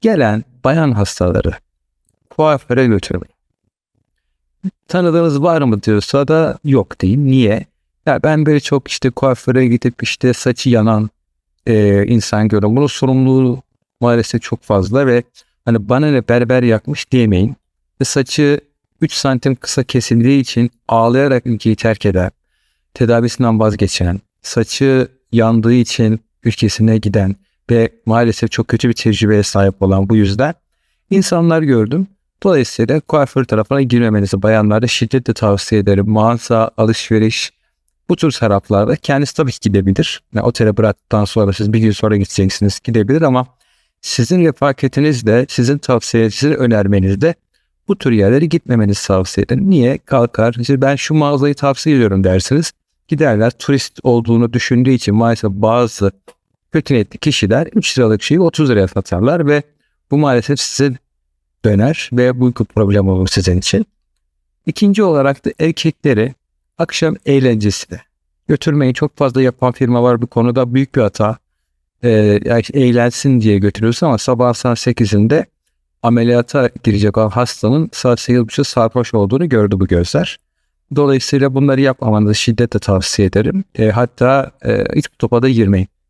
gelen bayan hastaları kuaföre götürmeyin. Tanıdığınız var mı diyorsa da yok deyin. Niye? Ya ben böyle çok işte kuaföre gidip işte saçı yanan e, insan görüyorum. Bunun sorumluluğu maalesef çok fazla ve hani bana ne berber yakmış diyemeyin. Ve saçı 3 santim kısa kesildiği için ağlayarak ülkeyi terk eden, tedavisinden vazgeçen, saçı yandığı için ülkesine giden ve maalesef çok kötü bir tecrübeye sahip olan bu yüzden insanlar gördüm. Dolayısıyla kuaför tarafına girmemenizi bayanlara şiddetle tavsiye ederim. Mağaza, alışveriş, bu tür taraflarda kendisi tabii ki gidebilir. Yani otele bıraktıktan sonra siz bir gün sonra gideceksiniz gidebilir ama sizin refaketinizle, sizin tavsiyenizle, önermenizde bu tür yerlere gitmemenizi tavsiye ederim. Niye? Kalkar, işte ben şu mağazayı tavsiye ediyorum dersiniz. Giderler turist olduğunu düşündüğü için maalesef bazı kötü niyetli kişiler 3 liralık şeyi 30 liraya satarlar ve bu maalesef size döner ve bu problem olur sizin için. İkinci olarak da erkekleri akşam eğlencesine götürmeyi çok fazla yapan firma var bu konuda büyük bir hata. Ee, yani eğlensin diye götürüyorsun ama sabah saat 8'inde ameliyata girecek olan hastanın saat 8.30'da sarhoş olduğunu gördü bu gözler. Dolayısıyla bunları yapmamanızı şiddetle tavsiye ederim. E, hatta e, hiç topa da girmeyin.